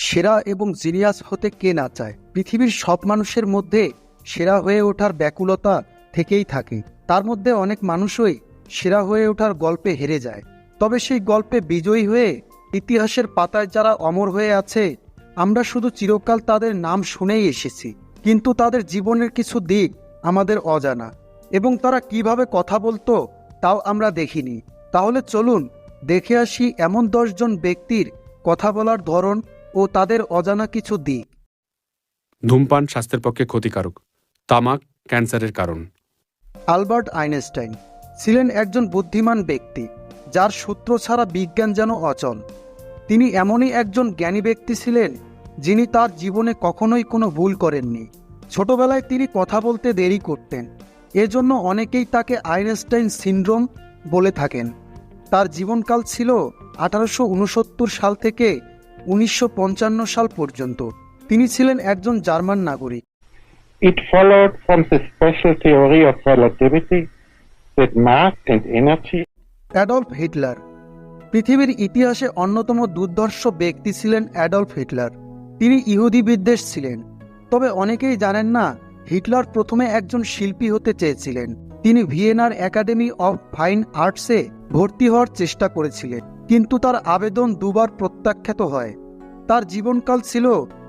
সেরা এবং জিনিয়াস হতে কে না চায়? পৃথিবীর সব মানুষের মধ্যে সেরা হয়ে ওঠার ব্যাকুলতা থেকেই থাকে। তার মধ্যে অনেক মানুষই সেরা হয়ে ওঠার গল্পে হেরে যায়। তবে সেই গল্পে বিজয়ী হয়ে ইতিহাসের পাতায় যারা অমর হয়ে আছে, আমরা শুধু চিরকাল তাদের নাম শুনেই এসেছি। কিন্তু তাদের জীবনের কিছু দিক আমাদের অজানা। এবং তারা কীভাবে কথা বলতো, তাও আমরা দেখিনি। তাহলে চলুন দেখে আসি এমন দশজন ব্যক্তির কথা বলার ধরন ও তাদের অজানা কিছু দিক। ধূমপান স্বাস্থ্যের পক্ষে ক্ষতিকারক তামাক ক্যান্সারের কারণ। আলবার্ট আইনস্টাইন ছিলেন একজন বুদ্ধিমান ব্যক্তি যার সূত্র ছাড়া বিজ্ঞান যেন অচল। তিনি এমনই একজন জ্ঞানী ব্যক্তি ছিলেন যিনি তার জীবনে কখনোই কোনো ভুল করেননি। ছোটবেলায় তিনি কথা বলতে দেরি করতেন এজন্য অনেকেই তাকে আইনস্টাইন সিন্ড্রোম বলে থাকেন। তার জীবনকাল ছিল আঠারোশো উনসত্তর সাল থেকে উনিশশো পঞ্চান্ন সাল পর্যন্ত। তিনি ছিলেন একজন জার্মান নাগরিক। It followed from the special theory of relativity that mass and energy Adolf Hitler. পৃথিবীর ইতিহাসে অন্যতম দুর্ধর্ষ ব্যক্তি ছিলেন অ্যাডলফ হিটলার। তিনি ইহুদি বিদ্বেষ ছিলেন। তবে অনেকেই জানেন না হিটলার প্রথমে একজন শিল্পী হতে চেয়েছিলেন। তিনি ভিয়েনার একাডেমি অফ ফাইন আর্টসে ভর্তি হওয়ার চেষ্টা করেছিলেন। কিন্তু তার আবেদন দুবার প্রত্যাখ্যাত হয়। তার জীবনকাল ছিল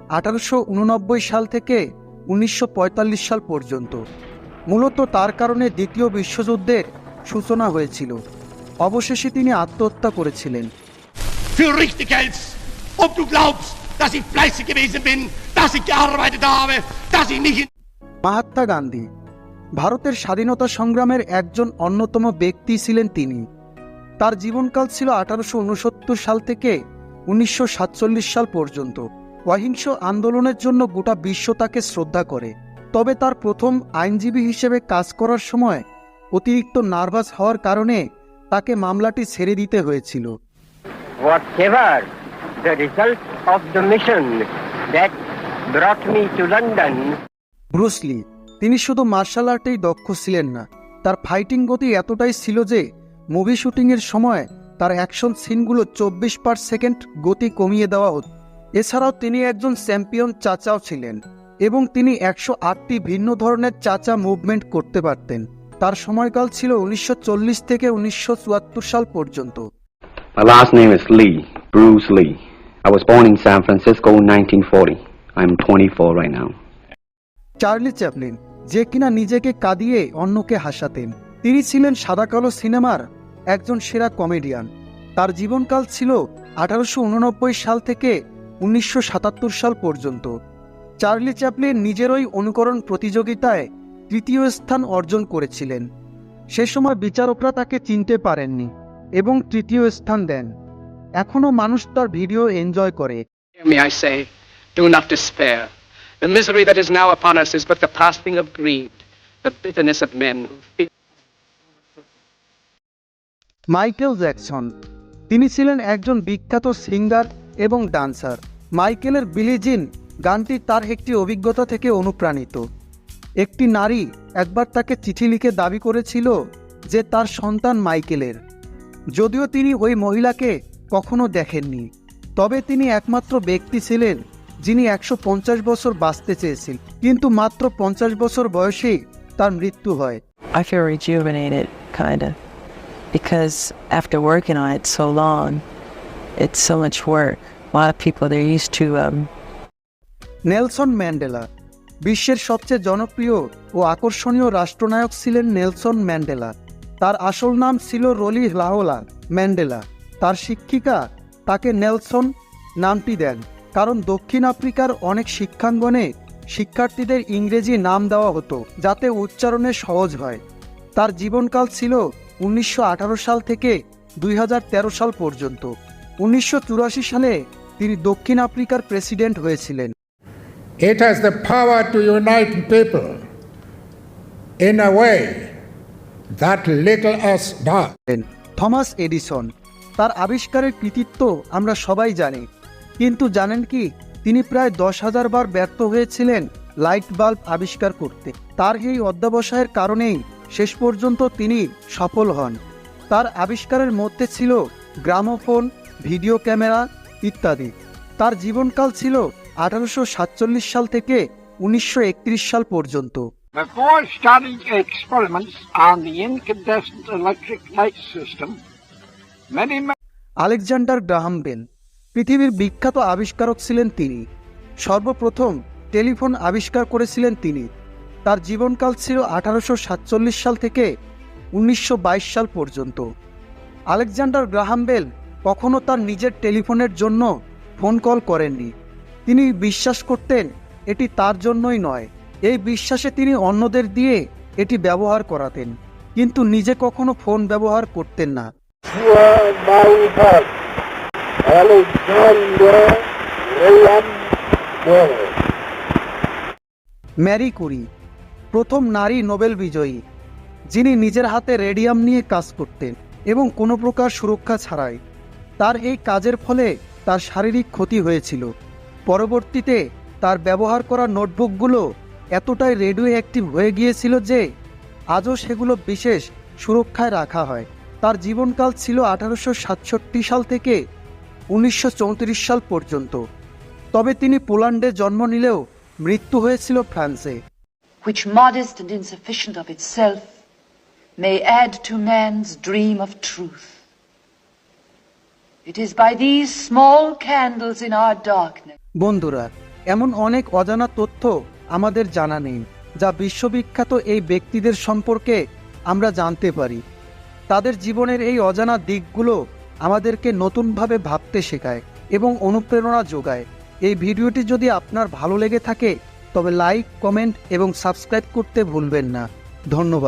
আঠারোশো উননব্বই সাল থেকে উনিশশো পঁয়তাল্লিশ সাল পর্যন্ত। মূলত তার কারণে দ্বিতীয় বিশ্বযুদ্ধের সূচনা হয়েছিল। অবশেষে তিনি আত্মহত্যা করেছিলেন। মাহাত্মা গান্ধী ভারতের স্বাধীনতা সংগ্রামের একজন অন্যতম ব্যক্তি ছিলেন তিনি। তার জীবনকাল ছিল আঠারোশো উনসত্তর সাল থেকে উনিশশো সাতচল্লিশ সাল পর্যন্ত। অহিংস আন্দোলনের জন্য গোটা বিশ্ব তাকে শ্রদ্ধা করে। তবে তার প্রথম আইনজীবী হিসেবে কাজ করার সময় অতিরিক্ত নার্ভাস হওয়ার কারণে তাকে মামলাটি ছেড়ে দিতে হয়েছিল। Whatever the result of the mission that brought me to London, Bruce Lee তিনি শুধু মার্শাল আর্টেই দক্ষ ছিলেন না তার ফাইটিং গতি এতটাই ছিল যে মুভি শুটিংয়ের সময় তার অ্যাকশন সিনগুলো চব্বিশ পার সেকেন্ড গতি কমিয়ে দেওয়া হতো এছাড়াও তিনি একজন চ্যাম্পিয়ন চাচাও ছিলেন এবং তিনি একশো আটটি ভিন্ন ধরনের চাচা মুভমেন্ট করতে পারতেন তার সময়কাল ছিল উনিশশো চল্লিশ থেকে উনিশশো চুয়াত্তর সাল পর্যন্ত My last name is Lee, Bruce Lee. I was born in San Francisco in 1940. I'm 24 right now. Charlie Chaplin যে কিনা নিজেকে কাঁদিয়ে অন্যকে হাসাতেন তিনি ছিলেন সাদা কালো সিনেমার একজন সেরা কমেডিয়ান তার জীবনকাল ছিল আঠারোশো সাল থেকে উনিশশো সাল পর্যন্ত চার্লি চ্যাপলিন নিজেরই অনুকরণ প্রতিযোগিতায় তৃতীয় স্থান অর্জন করেছিলেন সে সময় বিচারকরা তাকে চিনতে পারেননি এবং তৃতীয় স্থান দেন এখনও মানুষ তার ভিডিও এনজয় করে. The misery that is now upon us is but the passing of greed, the bitterness of men who feel. Michael Jackson. তিনি ছিলেন একজন বিখ্যাত সিঙ্গার এবং ডান্সার। মাইকেলের বিলিজিন গানটি তার একটি অভিজ্ঞতা থেকে অনুপ্রাণিত। একটি নারী একবার তাকে চিঠি লিখে দাবি করেছিল যে তার সন্তান মাইকেলের। যদিও তিনি ওই মহিলাকে কখনো দেখেননি। তবে তিনি একমাত্র ব্যক্তি ছিলেন যিনি একশো পঞ্চাশ বছর বাঁচতে চেয়েছিলেন কিন্তু মাত্র পঞ্চাশ বছর বয়সেই তার মৃত্যু হয়। I feel rejuvenated, kind of, because after working on it so long, it's so much work. A lot of people they're used to um, Nelson Mandela বিশ্বের সবচেয়ে জনপ্রিয় ও আকর্ষণীয় রাষ্ট্রনায়ক ছিলেন নেলসন ম্যান্ডেলা। তার আসল নাম ছিল রলি লাহোলা ম্যান্ডেলা। তার শিক্ষিকা তাকে নেলসন নামটি দেন কারণ দক্ষিণ আফ্রিকার অনেক শিক্ষাঙ্গনে শিক্ষার্থীদের ইংরেজি নাম দেওয়া হতো যাতে উচ্চারণে সহজ হয়। তার জীবনকাল ছিল উনিশশো আঠারো সাল থেকে দুই হাজার তেরো সাল পর্যন্ত। উনিশশো সালে তিনি দক্ষিণ আফ্রিকার প্রেসিডেন্ট হয়েছিলেন। It has the power unite people in a way that little else does. Thomas Edison তার আবিষ্কারের কৃতিত্ব আমরা সবাই জানি। কিন্তু জানেন কি তিনি প্রায় দশ হাজার বার ব্যর্থ হয়েছিলেন লাইট বাল্ব আবিষ্কার করতে। তার এই অধ্যাবসায়ের কারণেই শেষ পর্যন্ত তিনি সফল হন। তার আবিষ্কারের মধ্যে ছিল গ্রামোফোন ভিডিও ক্যামেরা ইত্যাদি। তার জীবনকাল ছিল আঠারোশো সাতচল্লিশ সাল থেকে উনিশশো একত্রিশ সাল পর্যন্ত। Before starting experiments on the incandescent electric light system, many Alexander Graham Bell পৃথিবীর বিখ্যাত আবিষ্কারক ছিলেন তিনি। সর্বপ্রথম টেলিফোন আবিষ্কার করেছিলেন তিনি। তার জীবনকাল ছিল আঠারোশো সাতচল্লিশ সাল থেকে উনিশশো বাইশ সাল পর্যন্ত। আলেকজান্ডার গ্রাহাম বেল কখনো তার নিজের টেলিফোনের জন্য ফোন কল করেননি। তিনি বিশ্বাস করতেন এটি তার জন্যই নয়। এই বিশ্বাসে তিনি অন্যদের দিয়ে এটি ব্যবহার করাতেন, কিন্তু নিজে কখনো ফোন ব্যবহার করতেন না। Marie Curie. প্রথম নারী নোবেল বিজয়ী, যিনি নিজের হাতে রেডিয়াম নিয়ে কাজ করতেন এবং কোনো প্রকার সুরক্ষা ছাড়াই। তার এই কাজের ফলে তার শারীরিক ক্ষতি হয়েছিল। পরবর্তীতে তার ব্যবহার করা নোটবুকগুলো এতটাই রেডিও অ্যাক্টিভ হয়ে গিয়েছিল যে আজও সেগুলো বিশেষ সুরক্ষায় রাখা হয়। তার জীবনকাল ছিল আঠারোশো সাতষট্টি সাল থেকে উনিশশো চৌত্রিশ সাল পর্যন্ত। তবে তিনি পোল্যান্ডে জন্ম নিলেও মৃত্যু হয়েছিল ফ্রান্সে। Which, modest and insufficient of itself, may add to man's dream of truth. It is by these small candles in our darkness. বন্ধুরা, এমন অনেক অজানা তথ্য আমাদের জানা নেই, যা বিশ্ববিখ্যাত এই ব্যক্তিদের সম্পর্কে আমরা জানতে পারি। তাদের জীবনের এই অজানা দিকগুলো আমাদেরকে নতুনভাবে ভাবতে শেখায় এবং অনুপ্রেরণা যোগায়। এই ভিডিওটি যদি আপনার ভালো লেগে থাকে তবে লাইক কমেন্ট এবং সাবস্ক্রাইব করতে ভুলবেন না। ধন্যবাদ।